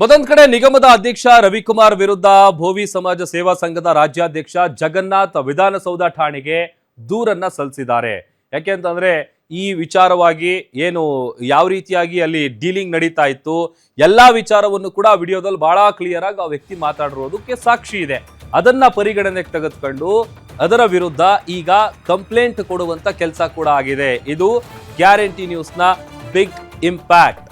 ಮತ್ತೊಂದ್ ಕಡೆ ನಿಗಮದ ಅಧ್ಯಕ್ಷ ರವಿಕುಮಾರ್ ವಿರುದ್ಧ ಭೋವಿ ಸಮಾಜ ಸೇವಾ ಸಂಘದ ರಾಜ್ಯಾಧ್ಯಕ್ಷ ಜಗನ್ನಾಥ್ ವಿಧಾನಸೌಧ ಠಾಣೆಗೆ ದೂರನ್ನ ಸಲ್ಲಿಸಿದ್ದಾರೆ. ಯಾಕೆಂತಂದ್ರೆ ಈ ವಿಚಾರವಾಗಿ ಏನು ಯಾವ ರೀತಿಯಾಗಿ ಅಲ್ಲಿ ಡೀಲಿಂಗ್ ನಡೀತಾ ಇತ್ತು, ಎಲ್ಲಾ ವಿಚಾರವನ್ನು ಕೂಡ ವಿಡಿಯೋದಲ್ಲಿ ಬಹಳ ಕ್ಲಿಯರ್ ಆಗಿ ಆ ವ್ಯಕ್ತಿ ಮಾತಾಡಿರೋದಕ್ಕೆ ಸಾಕ್ಷಿ ಇದೆ. ಅದನ್ನ ಪರಿಗಣನೆಗೆ ತೆಗೆದುಕೊಂಡು ಅದರ ವಿರುದ್ಧ ಈಗ ಕಂಪ್ಲೇಂಟ್ ಕೊಡುವಂತ ಕೆಲಸ ಕೂಡ ಆಗಿದೆ. ಇದು ಗ್ಯಾರಂಟಿ ನ್ಯೂಸ್ನ ಬಿಗ್ ಇಂಪ್ಯಾಕ್ಟ್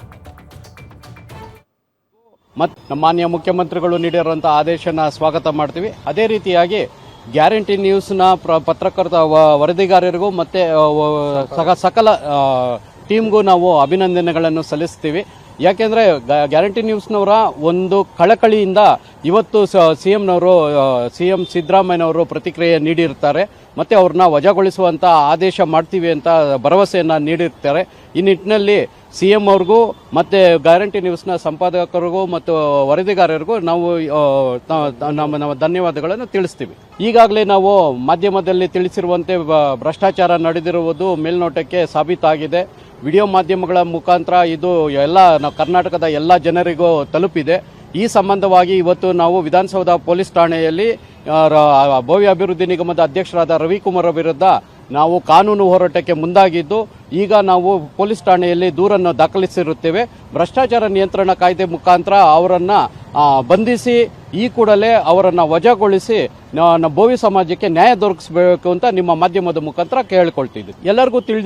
ಮಾನ್ಯ ಮುಖ್ಯಮಂತ್ರಿಗಳು ನೀಡಿರುವಂಥ ಆದೇಶನ ಸ್ವಾಗತ ಮಾಡ್ತೀವಿ. ಅದೇ ರೀತಿಯಾಗಿ ಗ್ಯಾರಂಟಿ ನ್ಯೂಸ್ನ ಪ್ರ ಪತ್ರಕರ್ತ ವರದಿಗಾರರಿಗೂ ಮತ್ತು ಸಕ ಸಕಲ ಟೀಮ್ಗೂ ನಾವು ಅಭಿನಂದನೆಗಳನ್ನು ಸಲ್ಲಿಸ್ತೀವಿ. ಯಾಕೆಂದರೆ ಗ್ಯಾರಂಟಿ ನ್ಯೂಸ್ನವರ ಒಂದು ಕಳಕಳಿಯಿಂದ ಇವತ್ತು ಸಿ ಎಂನವರು ಸಿ ಎಂ ಸಿದ್ದರಾಮಯ್ಯನವರು ಪ್ರತಿಕ್ರಿಯೆ ನೀಡಿರ್ತಾರೆ. ಮತ್ತು ಅವ್ರನ್ನ ವಜಾಗೊಳಿಸುವಂಥ ಆದೇಶ ಮಾಡ್ತೀವಿ ಅಂತ ಭರವಸೆಯನ್ನು ನೀಡಿರ್ತಾರೆ. ಈ ನಿಟ್ಟಿನಲ್ಲಿ ಸಿ ಎಂ ಅವ್ರಿಗೂ ಮತ್ತು ಗ್ಯಾರಂಟಿ ನ್ಯೂಸ್ನ ಸಂಪಾದಕರಿಗೂ ಮತ್ತು ವರದಿಗಾರರಿಗೂ ನಾವು ನಮ್ಮ ನಮ್ಮ ಧನ್ಯವಾದಗಳನ್ನು ತಿಳಿಸ್ತೀವಿ. ಈಗಾಗಲೇ ನಾವು ಮಾಧ್ಯಮದಲ್ಲಿ ತಿಳಿಸಿರುವಂತೆ ಭ್ರಷ್ಟಾಚಾರ ನಡೆದಿರುವುದು ಮೇಲ್ನೋಟಕ್ಕೆ ಸಾಬೀತಾಗಿದೆ. ವಿಡಿಯೋ ಮಾಧ್ಯಮಗಳ ಮುಖಾಂತರ ಇದು ಎಲ್ಲ ಕರ್ನಾಟಕದ ಎಲ್ಲ ಜನರಿಗೂ ತಲುಪಿದೆ. ಈ ಸಂಬಂಧವಾಗಿ ಇವತ್ತು ನಾವು ವಿಧಾನಸೌಧ ಪೊಲೀಸ್ ಠಾಣೆಯಲ್ಲಿ ಭವ್ಯ ಅಭಿವೃದ್ಧಿ ನಿಗಮದ ಅಧ್ಯಕ್ಷರಾದ ರವಿಕುಮಾರ್ ವಿರುದ್ಧ ನಾವು ಕಾನೂನು ಹೋರಾಟಕ್ಕೆ ಮುಂದಾಗಿದ್ದು, ಈಗ ನಾವು ಪೊಲೀಸ್ ಠಾಣೆಯಲ್ಲಿ ದೂರನ್ನು ದಾಖಲಿಸಿರುತ್ತೇವೆ. ಭ್ರಷ್ಟಾಚಾರ ನಿಯಂತ್ರಣ ಕಾಯ್ದೆ ಮುಖಾಂತರ ಅವರನ್ನು ಬಂಧಿಸಿ, ಈ ಕೂಡಲೇ ಅವರನ್ನು ವಜಾಗೊಳಿಸಿ, ನ- ನ- ಭೋವಿ ಸಮಾಜಕ್ಕೆ ನ್ಯಾಯ ದೊರಕಿಸಬೇಕು ಅಂತ ನಿಮ್ಮ ಮಾಧ್ಯಮದ ಮುಖಾಂತರ ಕೇಳಿಕೊಳ್ತಿದ್ವಿ ಎಲ್ಲರಿಗೂ ತಿಳಿದಿ